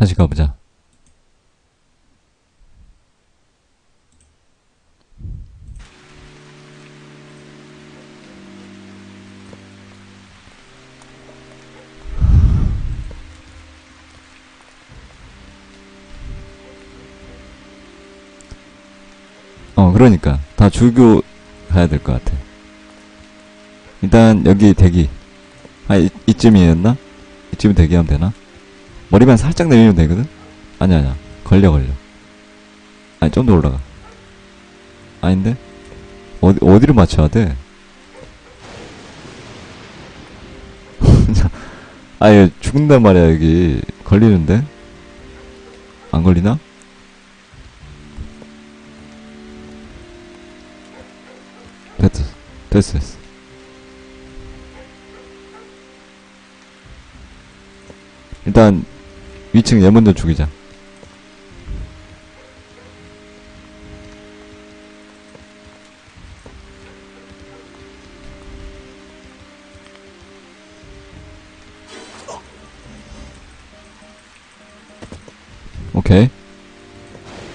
다시 가보자. 어, 그러니까. 다 줄교 가야 될 것 같아. 일단, 여기 대기. 아, 이, 이쯤이었나? 이쯤 대기하면 되나? 머리만 살짝 내리면 되거든? 아니, 아니야. 걸려, 걸려. 아니, 좀 더 올라가. 아닌데? 어디, 어디로 맞춰야 돼? 아, 얘 죽는단 말이야, 여기. 걸리는데? 안 걸리나? 됐어. 됐어, 됐어. 일단, 위층 얘 먼저 죽이자. 오케이.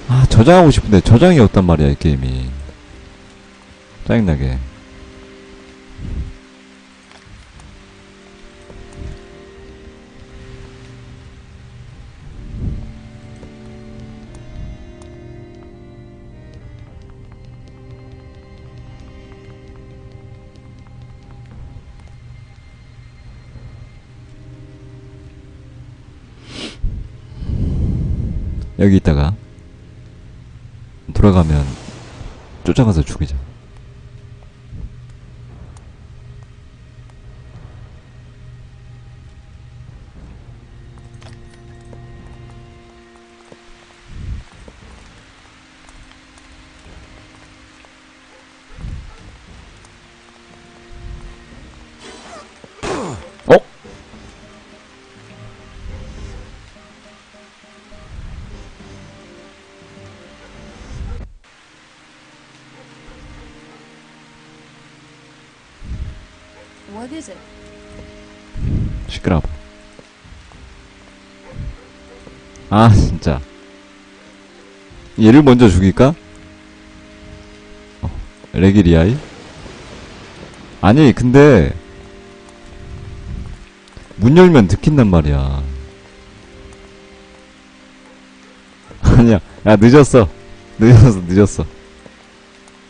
아, 저장하고 싶은데 저장이 없단 말이야, 이 게임이. 짜증나게. 여기 있다가 돌아가면 쫓아가서 죽이자. Is it? 시끄러워. 아, 진짜. 얘를 먼저 죽일까? 어, 레기리아이? 아니, 근데, 문 열면 들킨단 말이야. 아니야. 야, 늦었어. 늦었어, 늦었어.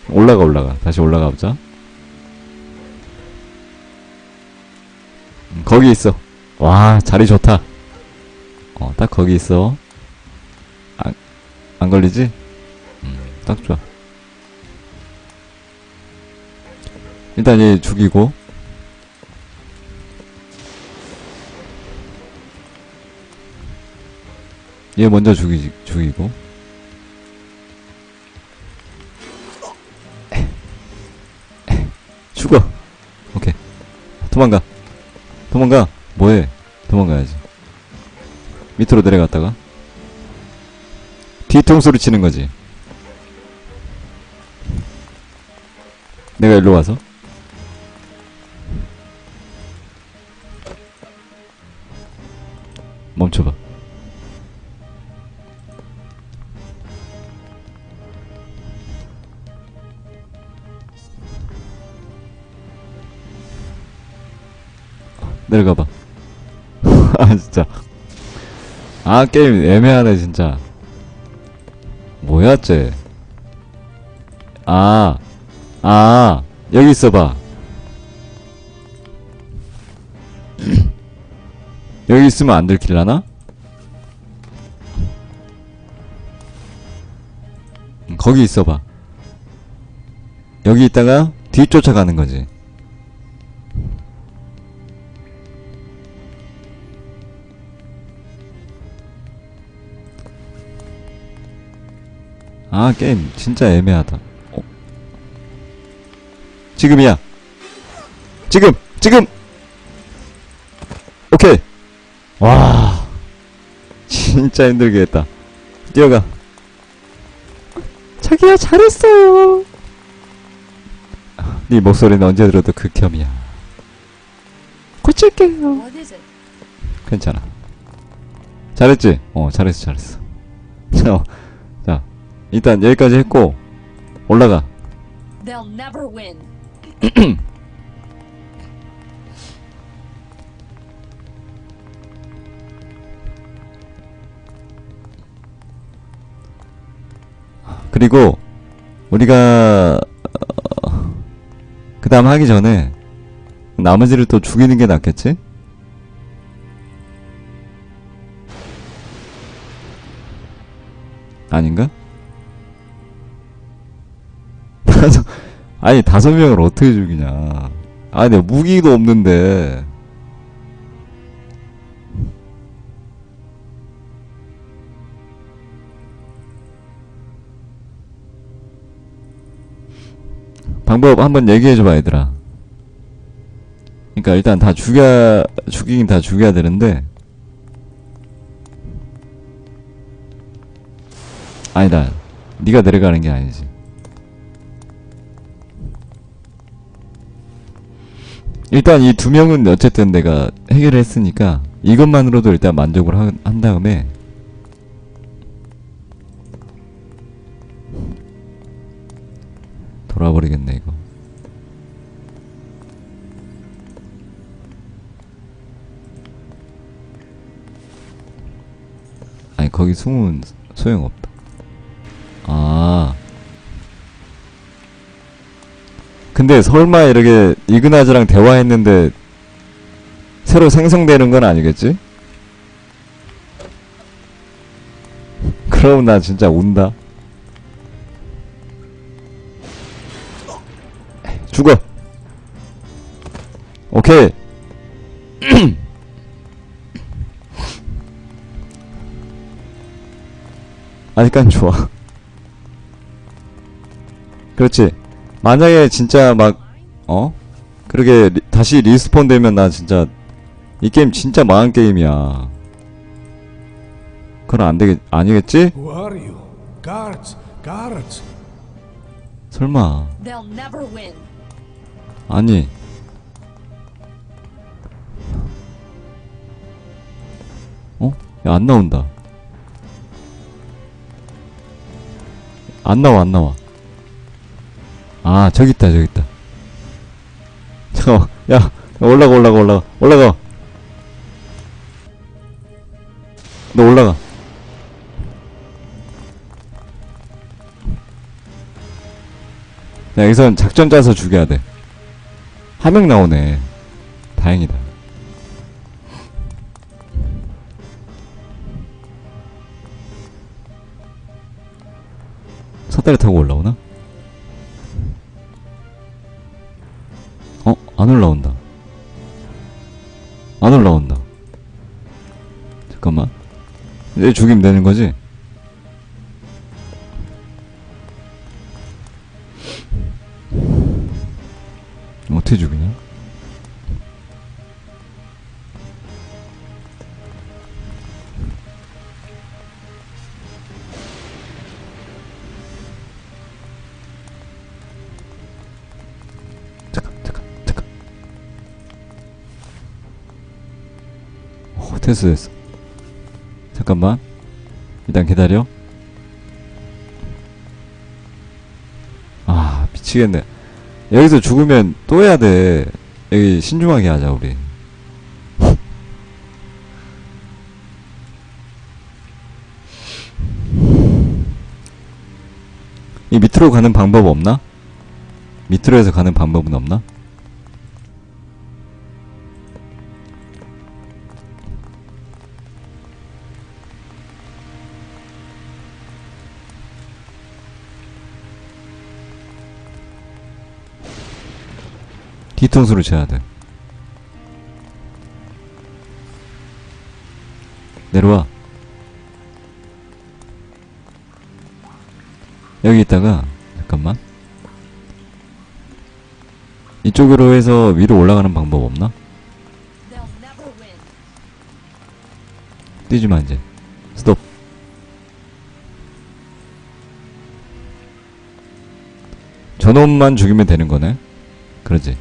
올라가, 올라가. 다시 올라가 보자. 거기 있어. 와, 자리 좋다. 어, 딱 거기 있어. 안, 안 걸리지? 음, 딱 좋아. 일단 얘 죽이고. 얘 먼저 죽이, 죽이고. 죽어. 오케이. 도망가. 도망가. 뭐해? 도망가야지. 밑으로 내려갔다가 뒤통수를 치는 거지. 내가 일로 와서 멈춰봐. 내려가봐. 아 진짜. 아 게임 애매하네 진짜. 뭐야 쟤? 아, 아 여기 있어봐. 여기 있으면 안 들킬라나? 음, 거기 있어봐. 여기 있다가 뒤 쫓아가는 거지. 아 게임. 진짜 애매하다. 어? 지금이야. 지금! 지금! 오케이. 와. 진짜 힘들게 했다. 뛰어가. 자기야 잘했어요. 네 목소리는 언제 들어도 극혐이야. 고칠게요. is it? 괜찮아. 잘했지? 어, 잘했어, 잘했어. 일단 여기까지 했고, 올라가. 그리고, 우리가, 그 다음 하기 전에, 나머지를 또 죽이는 게 낫겠지? 아닌가? 아니, 다섯 명을 어떻게 죽이냐. 아니, 무기도 없는데. 방법 한번 얘기해줘봐, 얘들아. 그니까 일단 다 죽여, 죽이긴 다 죽여야 되는데. 아니다. 네가 내려가는 게 아니지. 일단 이 두 명은 어쨌든 내가 해결을 했으니까 이것만으로도 일단 만족을 하- 한 다음에 돌아버리겠네 이거. 아니 거기 숨으면 소용없다. 근데 설마 이렇게 이그나즈랑 대화했는데 새로 생성되는 건 아니겠지? 그럼 나 진짜 운다. 죽어. 오케이. 아직까진 좋아. 그렇지. 만약에 진짜 막, 어? 그러게, 리- 다시 리스폰 되면 나 진짜, 이 게임 진짜 망한 게임이야. 그건 안 되겠, 아니겠지? Who are you? Guards! Guards! 설마. They'll never win. 아니. 어? 야, 안 나온다. 안 나와, 안 나와. 아, 저기 있다, 저기 있다. 잠깐만. 야, 야, 올라가, 올라가, 올라가. 올라가. 너 올라가. 야, 여기선 작전 짜서 죽여야 돼. 한 명 나오네. 다행이다. 삿다리 타고 안 올라온다. 안 올라온다. 잠깐만. 얘 죽이면 되는 거지? 어, 됐어. 잠깐만. 일단 기다려. 아, 미치겠네. 여기서 죽으면 또 해야 돼. 여기 신중하게 하자, 우리. 이 밑으로 가는 방법 없나? 밑으로 해서 가는 방법은 없나? 뒤통수로 쳐야 돼. 내려와. 여기 있다가 잠깐만. 이쪽으로 해서 위로 올라가는 방법 없나? They'll never win. 뛰지 마 이제. 스톱. 저놈만 죽이면 되는 거네. 그러지.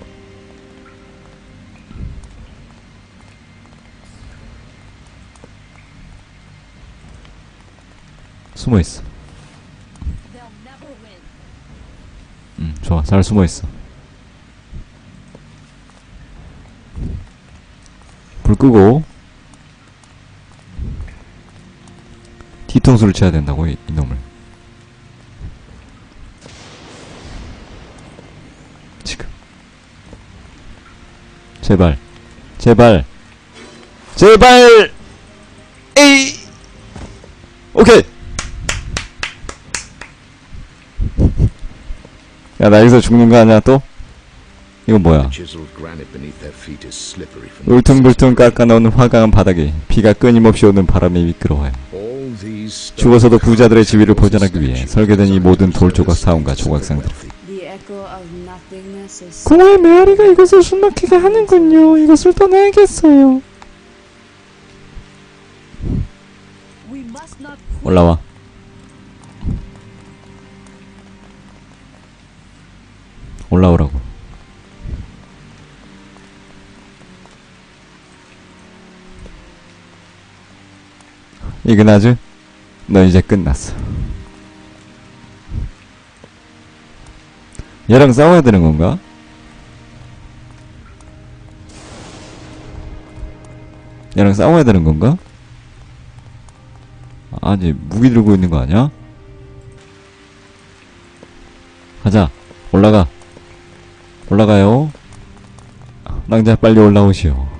숨어 있어. 음, 좋아. 잘 숨어 있어. 불 끄고 뒤통수를 쳐야 된다고 이, 이놈을. 지금. 제발. 제발. 제발. 야, 나 여기서 죽는 거 아니야, 또? 이건 뭐야? 울퉁불퉁 깎아놓은 화강한 바닥에 비가 끊임없이 오는 바람이 미끄러워요. 죽어서도 부자들의 지위를 보존하기 위해 설계된 이 모든 돌조각 사원과 조각상들. 공허의 메아리가 이것을 숨막히게 하는군요. 이것을 떠나야겠어요. 올라와. 올라오라고. 이그나즈, 너 이제 끝났어. 얘랑 싸워야 되는 건가? 얘랑 싸워야 되는 건가? 아니 무기 들고 있는 거 아니야? 가자 올라가 올라가요 낭자 빨리 올라오시오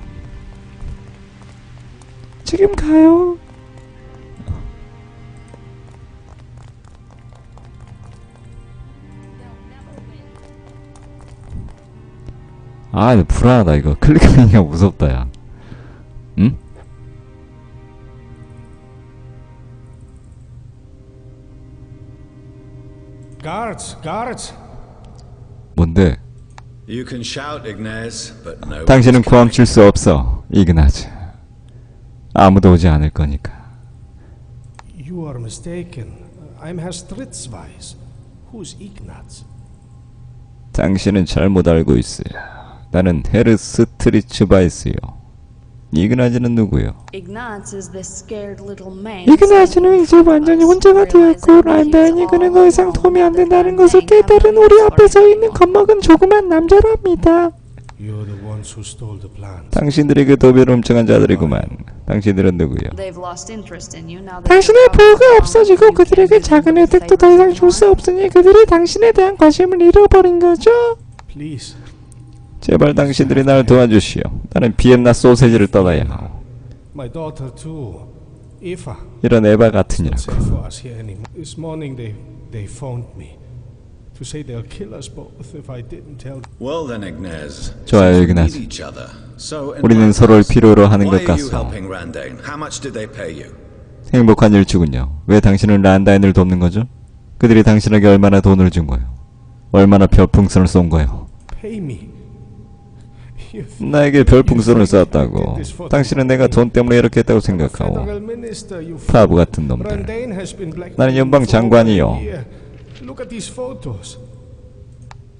지금 가요. 아 불안하다 이거 클릭하기가 무섭다 야 응? Guards. 뭔데 You can shout, Ignaz, but no. 당신은 구함칠 수 없어 이그나즈 아무도 오지 않을 거니까 You are mistaken. I'm Herr Stritzweis. Who's Ignaz? 당신은 잘못 알고 있어요 나는 헤르스 트리츠바이스요 이그나즈는 누구요? 이그나즈는 이제 완전히 혼자가 되었고 란다인이 그는 더 이상 도움이 안 된다는 것을 깨달은 우리 앞에 서 있는 겁먹은 조그만 남자랍니다. You're the ones who stole the plans. 당신들이 그 도배를 훔쳐간 자들이구만 당신들은 누구요? 당신의 보호가 없어지고 그들에게 작은 혜택도 더 이상 줄 수. 없으니 그들이 당신에 대한 관심을 잃어버린 거죠. 제발 당신들이 날 도와주시오. 나는 비엔나 소세지를 떠나야 하오. My daughter too. Eva. 이런 에바 Ignaz. 좋아요, 이그나즈. 우리는 서로를. 필요로 하는 것 같소. helping Randane? How much did they pay you? 행복한 일주군요. 왜 당신은 란다인을 돕는 거죠? 그들이 당신에게 얼마나 돈을 준 거요? 얼마나 별풍선을 쏜 거요? Pay me. You think 나에게 별풍선을 쐈다고. 당신은 내가 돈 때문에 이렇게 했다고 you 바보. 같은 놈들. 나는 연방 장관이요. a year. Look at these photos.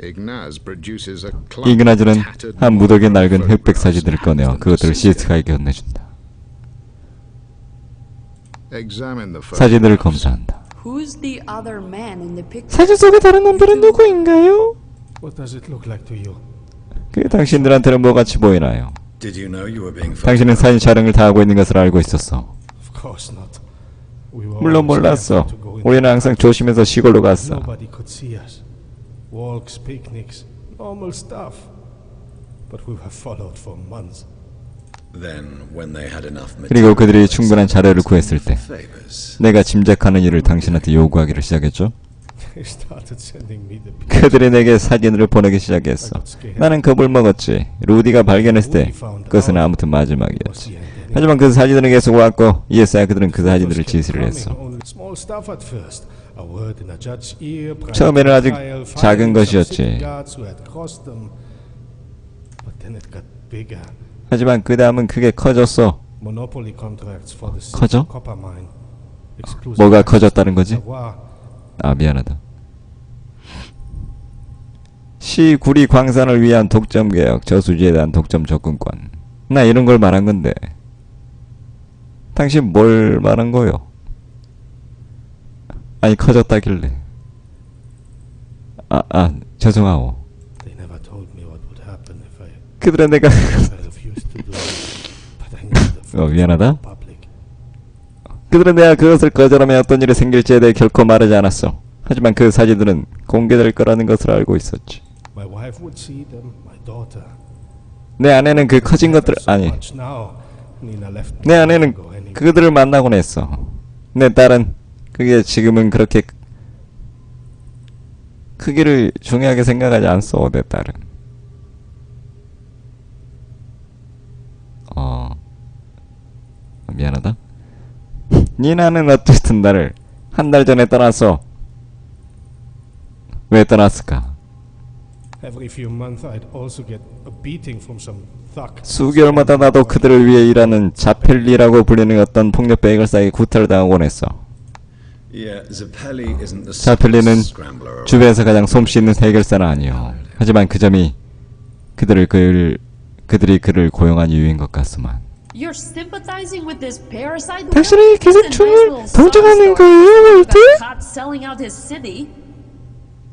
Ignaz produces a clump 이그나즈는 한 무더기 낡은 흑백 사진들을 꺼내어 그것들을 시스카에게 건네준다. 사진들을. 검사한다. Who's the other man in the picture? 사진 속의 다른 남자는 누구인가요? What does it look like to you? 그게 당신들한테는 뭐 같이 보이나요? Did you know you were being 당신은 사진 촬영을 다 하고 있는 것을 알고 있었어. 물론 몰랐어. 우리는 항상 조심해서 시골로 갔어. Nobody could see us. Walks, picnics, normal stuff. But we were followed for months. Then, when they had enough 그리고 material, 그들이 they 충분한 자료를 구했을 때 favors. 내가 짐작하는 일을 당신한테 요구하기를 시작했죠. 그들이 내게 사진을 보내기 시작했어. 나는 겁을 먹었지. 루디가 발견했을 때 그것은 아무튼 마지막이었지. 하지만 그 사진들은 계속 왔고 이에서야 그들은 그 사진들을 지시를 했어. 처음에는 아직 작은 것이었지. 하지만 그 다음은 크게 커졌어. 커져? 뭐가 커졌다는 거지? 아 미안하다. 시 구리 광산을 위한 독점 개혁, 저수지에 대한 독점 접근권. 나 이런 걸 말한 건데. 당신 뭘 말한 거요? 아니 커졌다길래 아, 아 죄송하오 그들은 내가 어, 미안하다. 그들은 내가 그것을 거절하면 어떤 일이 생길지에 대해 결코 말하지 않았어 하지만 그 사진들은 공개될 거라는 것을 알고 있었지 My wife would see them, my daughter. 내 아내는 그 커진 것들 아니 내 아내는. 그들을 만나곤 했어. 내 딸은 그게 지금은 그렇게 크기를 중요하게 생각하지 않소. 내 딸은. 어 미안하다. 니나는 어쨌든 나를 한 달 전에 떠났어. 왜 떠났을까? Every few months, I'd also get a beating from some thug. 수개월마다 나도 그들을 위해 일하는 자펠리라고 불리는 어떤 폭력 베이글사에게 구타를 당하곤 했어. 자펠리는. 주변에서 가장 솜씨 있는 해결사는 아니요. 하지만 그 점이 그들을 그를 그들이 그를 고용한 이유인 것 같소만. You're sympathizing with this parasite? 당신이 little 동정하는 거예요, story. 월드? Got caught selling out his city.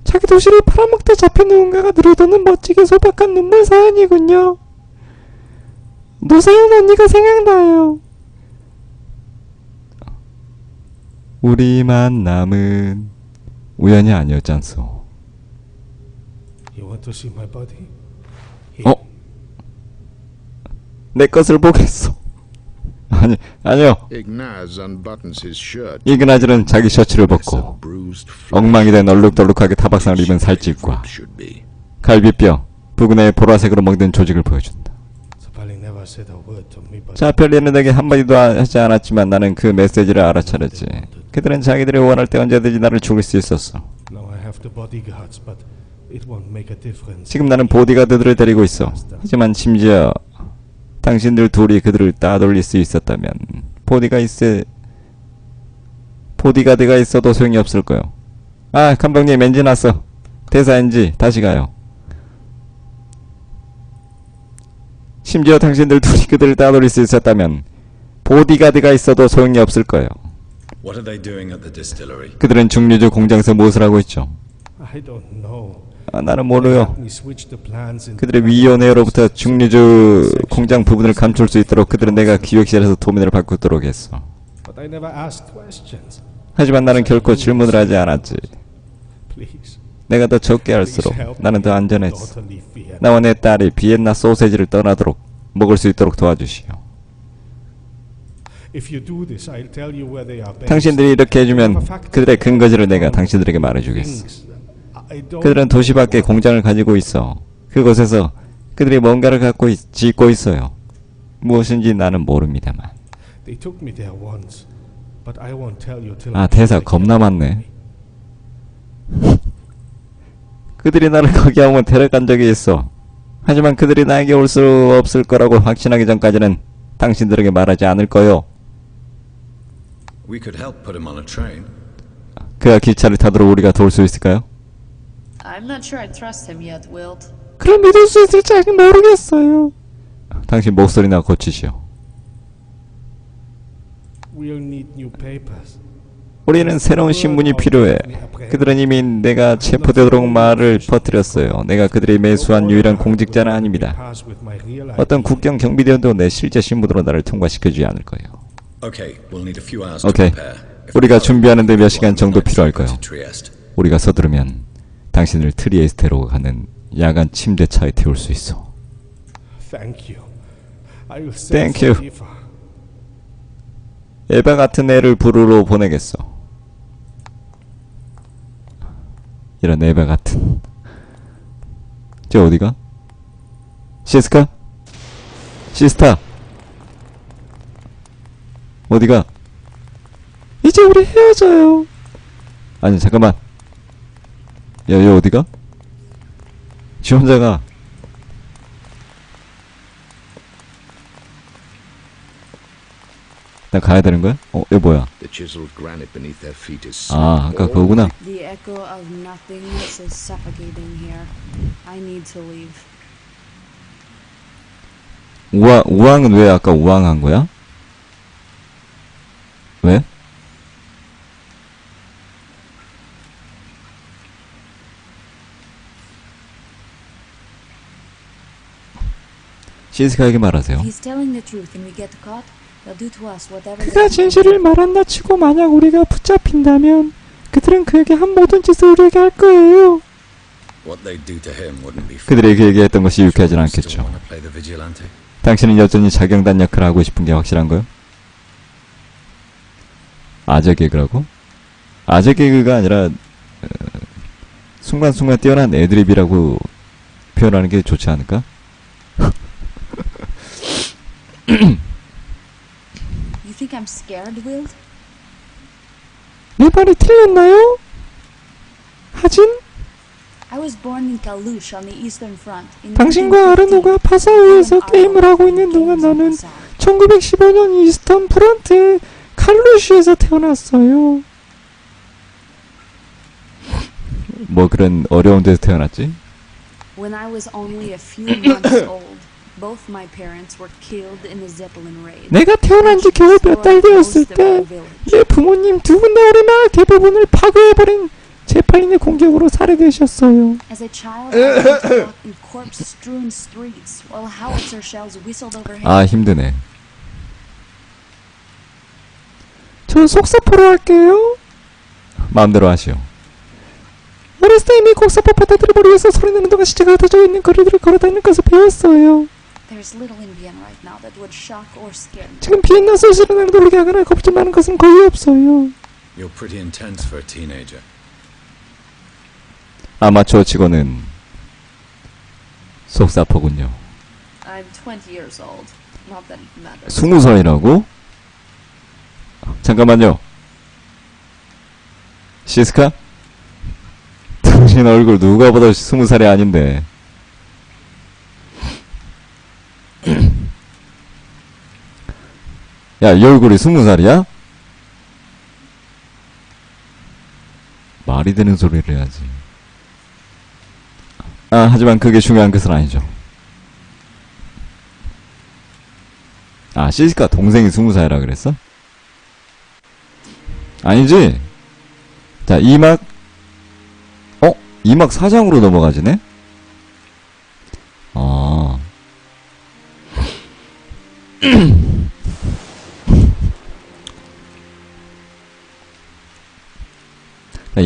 자기 도시를 팔아먹다 잡힌 누군가가 늘어도는 멋지게 소박한 눈물 사연이군요. 노사연 언니가 생각나요. 우리 만 남은 우연이 아니었잖소. You want to see my body? 어? 내 것을 보겠소. 아니 아니요. Ignaz unbuttons his shirt. 이그나즈는 자기 셔츠를 벗고 bruised flesh. 엉망이 된 얼룩덜룩하게 타박상을 입은 살집과 should be. 갈비뼈, 부근에 보라색으로 먹는 조직을 보여준다. Zappelli never said a word to me, but 자펠리는 내게 한마디도 하지 않았지만 나는 그 메시지를 알아차렸지. 그들은 자기들이 원할 때 언제든지 나를 죽일 수 있었어. 지금 나는 보디가드들을 데리고 있어. 하지만 심지어 당신들 둘이 그들을 따돌릴 수 있었다면 보디가 있어 보디가드가 있어도 소용이 없을 거요. 아 감독님 엔진 왔어. 대사 엔지 다시 가요. 심지어 당신들 둘이 그들을 따돌릴 수 있었다면 보디가드가 있어도 소용이 없을 거예요. What are they doing at the distillery? 그들은 중류주 공장에서 무엇을 하고 있죠? 아, 나는 모르요. 그들의 위원회로부터 중류주 공장 부분을 감출 수 있도록 그들은 내가 기획실에서 도면을 바꾸도록 했어. 하지만 나는 결코 질문을 하지 않았지. 내가 더 적게 할수록 나는 더 안전했어. 나와 내 딸이 비엔나 소세지를 떠나도록 먹을 수 있도록 도와주시오. 당신들이 이렇게 해주면 그들의 근거지를 내가 당신들에게 말해주겠어. 그들은 도시 밖에 공장을 가지고 있어. 그곳에서 그들이 뭔가를 갖고 있, 짓고 있어요. 무엇인지 나는 모릅니다만. They took me there once, but I won't tell you till 아 I 대사 겁나 많네. 그들이 나를 거기 한번 데려간 적이 있어. 하지만 그들이 나에게 올 수 없을 거라고 확신하기 전까지는 당신들에게 말하지 않을 거요. Train. 그가 기차를 타도록 우리가 도울 수 있을까요? I'm not sure I trust him yet, Wilt. 그럼 믿을 수 있을지 아직 모르겠어요. 당신 목소리나 고치시오. We'll need new papers. 우리는 새로운 신문이 필요해. 그들은 이미 내가 체포되도록 말을 퍼뜨렸어요. 내가 그들이 매수한 유일한 공직자는 아닙니다. 어떤. 국경 경비대원도 내 실제 신분으로 나를 통과시켜주지 않을 거예요. Okay, we'll need a few hours to prepare. If 우리가 준비하는데 몇 시간 정도 필요할 거예요. 우리가 서두르면 당신을 트리에스테로 가는 야간 침대 차에 태울 수 있어. Thank you. Thank you. 에바 같은 애를 부르러 보내겠어. 이런 에바 같은. 저 어디가? 시스카? 시스타? 어디가? 이제 우리 헤어져요. 아니 잠깐만. 야, 얘 어디가? 지 혼자가. 나 가야 되는 거야? 어, 얘 뭐야? 아, 아까 그거구나. The echo of nothingness is suffocating here. I need to leave. 우왕, 우왕은 왜 아까 우왕한 거야? 왜? 시스카에게 말하세요. 그가 진실을 말한다 치고 만약 우리가 붙잡힌다면 그들은 그에게 한 모든 짓을 우리에게 할 거예요. 그들이 그에게 했던 것이 유쾌하진 않겠죠. 당신은 여전히 자경단 역할을 하고 싶은 게 확실한 거요? 아재 개그라고? 아재 개그가 아니라 어, 순간순간 뛰어난 애드립이라고 표현하는 게 좋지 않을까? You think I'm scared, Will? 내 말이 틀렸나요? 하진 I was born in Kalush on the Eastern Front. In 당신과 1915. 아르노가 파사우에서 Me and 게임을 하고 Arlo 있는 동안 games on 나는 the side. 1915년 이스턴 프런트의 칼루시에서 태어났어요. 뭐 그런 어려운 데서 태어났지? When I was only a few months old, both my parents were killed in a Zeppelin raid. 내가 태어난 지 겨우 몇 달 되었을 때 내 부모님 두 분 다 우리 나라 대부분을 파괴해버린 제팔린의 공격으로 살해되셨어요. As a child, I learned to walk in corpse-strewn streets while howitzer shells whistled overhead. 아 힘드네. 저 속사포로 할게요. 마음대로 하시오. 어렸을 때 이미 곡사포 바다들을 머리 위해서 소리내는 동안 시체가 흩어져 있는 거리들을 걸어다니는 것을 배웠어요. There's little in Vienna right now that would shock or scare me. 지금 비엔나 나는 놀게 하거나 겁좀 많은 것은 거의 없어요. You're pretty intense for a teenager. 아마추어 치고는 속사포군요. I'm 20 years old. Not that it matters. 스무 살이라고? 잠깐만요. 시스카? 당신 얼굴 누가 봐도 스무 살이 아닌데. 야, 이 얼굴이 스무 살이야? 말이 되는 소리를 해야지. 아, 하지만 그게 중요한 것은 아니죠. 아, 시스카 동생이 스무 살이라 그랬어? 아니지? 자, 2막, 어? 2막 4장으로 넘어가지네?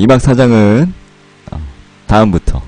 자, 2막 4장은, 다음부터